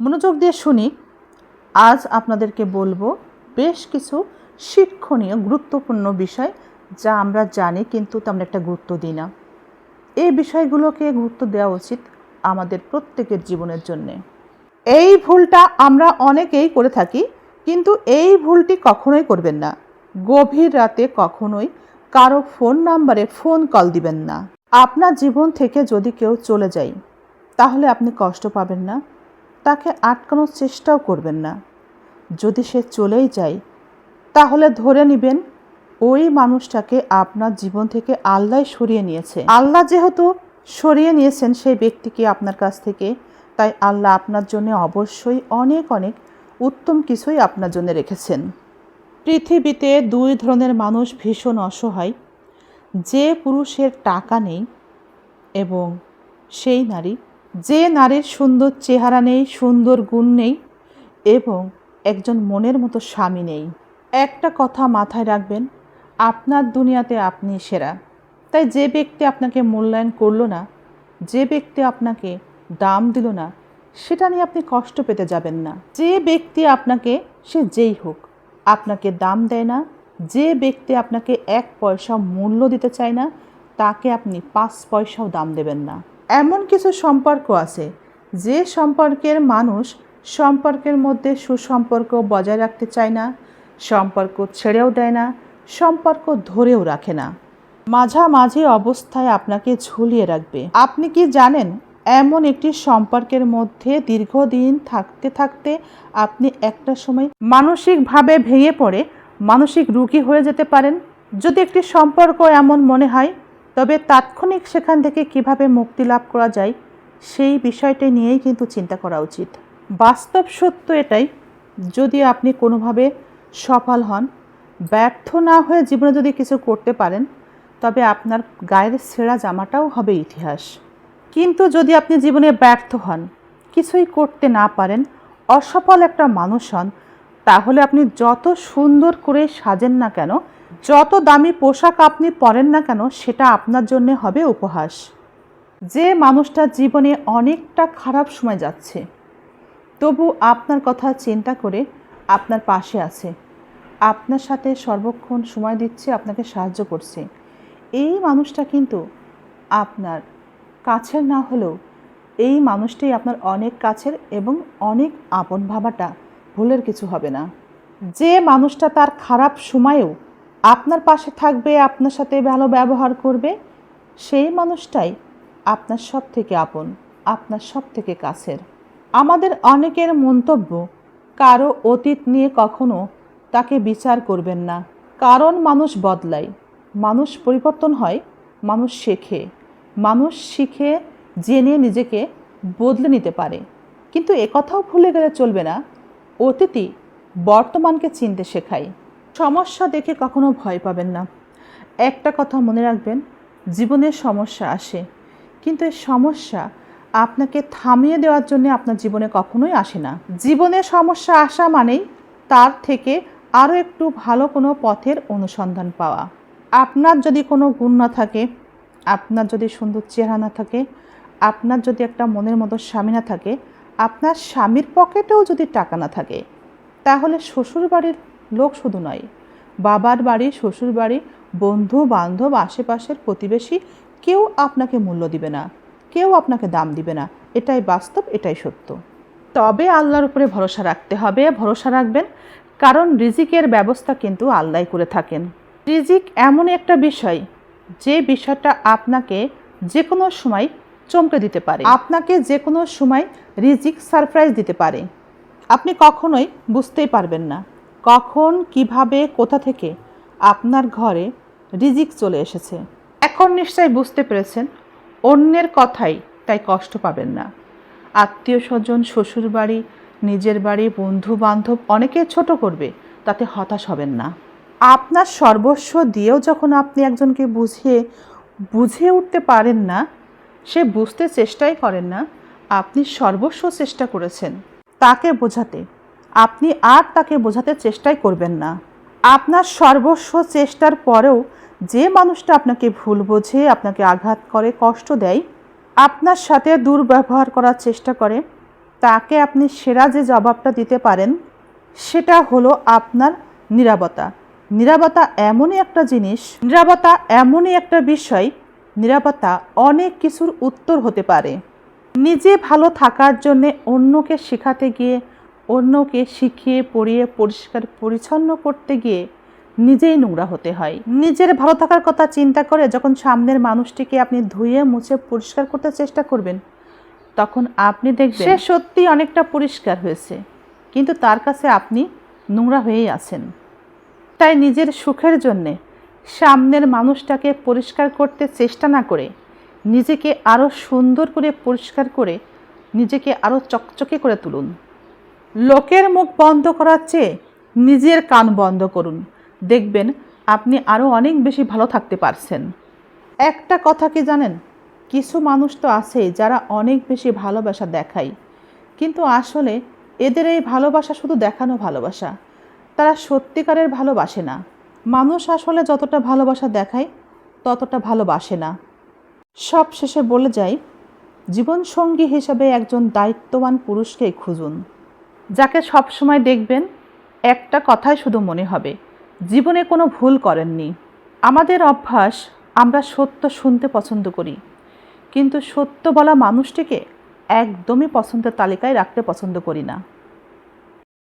মনোযোগ দিয়ে শুনি। আজ আপনাদেরকে বলব বেশ কিছু শিক্ষণীয়, গুরুত্বপূর্ণ বিষয় যা আমরা জানি কিন্তু তেমন একটা গুরুত্ব দিই না। এই বিষয়গুলোকে গুরুত্ব দেওয়া উচিত আমাদের প্রত্যেকের জীবনের জন্যে। এই ভুলটা আমরা অনেকেই করে থাকি কিন্তু এই ভুলটি কখনোই করবেন না। গভীর রাতে কখনোই কারও ফোন নাম্বারে ফোন কল দিবেন না। আপনার জীবন থেকে যদি কেউ চলে যায়, তাহলে আপনি কষ্ট পাবেন না। তাকে আটকানোর চেষ্টাও করবেন না। যদি সে চলেই যায়, তাহলে ধরে নেবেন, ওই মানুষটাকে আপনার জীবন থেকে আল্লাহ সরিয়ে নিয়েছে। আল্লাহ যেহেতু সরিয়ে নিয়েছেন সেই ব্যক্তিকে আপনার কাছ থেকে, তাই আল্লাহ আপনার জন্য অবশ্যই অনেক অনেক উত্তম কিছুই আপনার জন্য রেখেছেন। পৃথিবীতে দুই ধরনের মানুষ ভীষণ অসহায়। যে পুরুষের টাকা নেই এবং সেই নারী যে নারীর সুন্দর চেহারা নেই, সুন্দর গুণ নেই এবং একজন মনের মতো স্বামী নেই। একটা কথা মাথায় রাখবেন, আপনার দুনিয়াতে আপনি সেরা। তাই যে ব্যক্তি আপনাকে মূল্যায়ন করল না, যে ব্যক্তি আপনাকে দাম দিল না, সেটা নিয়ে আপনি কষ্ট পেতে যাবেন না। যে ব্যক্তি আপনাকে, সে যেই হোক, আপনাকে দাম দেয় না, যে ব্যক্তি আপনাকে এক পয়সা মূল্য দিতে চায় না, তাকে আপনি পাঁচ পয়সাও দাম দেবেন না। এমন কিছু সম্পর্ক আছে যে সম্পর্কের মানুষ সম্পর্কের মধ্যে সুসম্পর্ক বজায় রাখতে চায় না, সম্পর্ক ছেড়েও দেয় না, সম্পর্ক ধরেও রাখে না। মাঝামাঝি অবস্থায় আপনাকে ঝুলিয়ে রাখবে। আপনি কি জানেন, এমন একটি সম্পর্কের মধ্যে দীর্ঘদিন থাকতে থাকতে আপনি একটা সময় মানসিকভাবে ভেঙে পড়ে, মানসিক রুগী হয়ে যেতে পারেন? যদি একটি সম্পর্ক এমন মনে হয় তবে তাৎক্ষণিক সেখান থেকে কীভাবে মুক্তি লাভ করা যায়, সেই বিষয়টি নিয়েই কিন্তু চিন্তা করা উচিত। বাস্তব সত্য এটাই, যদি আপনি কোনোভাবে সফল হন, ব্যর্থ না হয়ে জীবনে যদি কিছু করতে পারেন, তবে আপনার গায়ের ছেঁড়া জামাটাও হবে ইতিহাস। কিন্তু যদি আপনি জীবনে ব্যর্থ হন, কিছুই করতে না পারেন, অসফল একটা মানুষ হন, তাহলে আপনি যত সুন্দর করে সাজেন না কেন যত দামি পোশাক আপনি পরেন না কেন, সেটা আপনার জন্য হবে উপহাস। যে মানুষটা জীবনে অনেকটা খারাপ সময় যাচ্ছে, তবু আপনার কথা চিন্তা করে আপনার পাশে আছে। আপনার সাথে সর্বক্ষণ সময় দিচ্ছে, আপনাকে সাহায্য করছে। এই মানুষটা কিন্তু আপনার কাছের না হলেও এই মানুষটাই আপনার অনেক কাছের এবং অনেক আপন ভাবাটা ভুলের কিছু হবে না। যে মানুষটা তার খারাপ সময়েও আপনার পাশে থাকবে, আপনার সাথে ভালো ব্যবহার করবে, সেই মানুষটাই আপনার সব থেকে আপন, আপনার সব থেকে কাছের। আমাদের অনেকের মন্তব্য, কারও অতীত নিয়ে কখনো তাকে বিচার করবেন না। কারণ মানুষ বদলায়, মানুষ পরিবর্তন হয়, মানুষ শেখে। মানুষ শিখে, জেনে নিজেকে বদলে নিতে পারে। কিন্তু একথাও ভুলে গেলে চলবে না। অতীতই বর্তমানকে চিনতে শেখায়। সমস্যা দেখে কখনো ভয় পাবেন না। একটা কথা মনে রাখবেন জীবনের সমস্যা আসে, কিন্তু এই সমস্যা আপনাকে থামিয়ে দেওয়ার জন্য আপনার জীবনে কখনোই আসে না। জীবনে সমস্যা আসা মানেই তার থেকে আরও একটু ভালো কোনো পথের অনুসন্ধান পাওয়া। আপনার যদি কোনো গুণ না থাকে, আপনার যদি সুন্দর চেহারা না থাকে, আপনার যদি একটা মনের মতো স্বামী না থাকে, আপনার স্বামীর পকেটেও যদি টাকা না থাকে, তাহলে শ্বশুর বাড়ির লোক শুধু নয়, বাবার বাড়ি, শ্বশুর বাড়ি, বন্ধু, বান্ধব, আশেপাশের প্রতিবেশী কেউ আপনাকে মূল্য দিবে না, কেউ আপনাকে দাম দিবে না, এটাই বাস্তব, এটাই সত্য। তবে আল্লাহর উপরে ভরসা রাখতে হবে, ভরসা রাখবেন, কারণ রিজিকের ব্যবস্থা কিন্তু আল্লাহ করে থাকেন। রিজিক এমন একটা বিষয়, যে বিষয়টা আপনাকে যে কোনো সময় চমকে দিতে পারে। আপনাকে যে কোনো সময় রিজিক সারপ্রাইজ দিতে পারে। আপনি কখনোই বুঝতেই পারবেন না। কখন, কীভাবে, কোথা থেকে আপনার ঘরে রিজিক চলে এসেছে? এখন নিশ্চয়ই বুঝতে পেরেছেন, অন্যের কথাই তাই কষ্ট পাবেন না। আত্মীয় স্বজন, শ্বশুর বাড়ি, নিজের বাড়ি বন্ধু বান্ধব অনেকে ছোট করবে, তাতে হতাশ হবেন না। আপনার সর্বস্ব দিয়েও যখন আপনি একজনকে বুঝিয়ে, বুঝে উঠতে পারেন না, সে বুঝতে চেষ্টাই করেন না, আপনি সর্বস্ব চেষ্টা করেছেন, তাকে বোঝাতে আপনি আর তাকে বোঝাতে চেষ্টাই করবেন না। আপনার সর্বস্ব চেষ্টার পরেও যে মানুষটা আপনাকে ভুল বোঝে, আপনাকে আঘাত করে, কষ্ট দেয়, আপনার সাথে দুর্ব্যবহার করার চেষ্টা করে, তাকে আপনি সেরা যে জবাবটা দিতে পারেন, সেটা হলো আপনার নিরাপত্তা। নিরাপত্তা এমনই একটা জিনিস, নিরাপত্তা এমনই একটা বিষয়, নিরাপত্তা অনেক কিছুর উত্তর হতে পারে। নিজে ভালো থাকার জন্যে অন্যকে শেখাতে গিয়ে অন্যকে শিখিয়ে, পড়িয়ে, পরিষ্কার, পরিচ্ছন্ন করতে গিয়ে নিজেই নোংরা হতে হয়। নিজের ভালো থাকার কথা চিন্তা করে যখন সামনের মানুষটিকে আপনি ধুয়ে, মুছে, পরিষ্কার করতে চেষ্টা করবেন, তখন আপনি দেখবেন সে সত্যি অনেকটা পরিষ্কার হয়েছে। কিন্তু তার কাছে আপনি নোংরা হয়েই আছেন। তাই নিজের সুখের জন্যে সামনের মানুষটাকে পরিষ্কার করতে চেষ্টা না করে, নিজেকে আরও সুন্দর করে পরিষ্কার করে নিজেকে আরও চকচকে করে তুলুন। লোকের মুখ বন্ধ করার চেয়ে নিজের কান বন্ধ করুন। দেখবেন আপনি আরও অনেক বেশি ভালো থাকতে পারছেন। একটা কথা কি জানেন? কিছু মানুষ তো আছে যারা অনেক বেশি ভালোবাসা দেখায়। কিন্তু আসলে এদের এই ভালোবাসা শুধু দেখানো ভালোবাসা। তারা সত্যিকারের ভালোবাসে না। মানুষ আসলে যতটা ভালোবাসা দেখায়, ততটা ভালোবাসে না। সব শেষে বলে যাই, জীবনসঙ্গী হিসাবে একজন দায়িত্ববান পুরুষকেই খুঁজুন। যাকে সব সময় দেখবেন, একটা কথাই শুধু মনে হবে, জীবনে কোনো ভুল করেননি। আমাদের অভ্যাস আমরা সত্য শুনতে পছন্দ করি, কিন্তু সত্য বলা মানুষটিকে একদমই পছন্দের তালিকায় রাখতে পছন্দ করি না।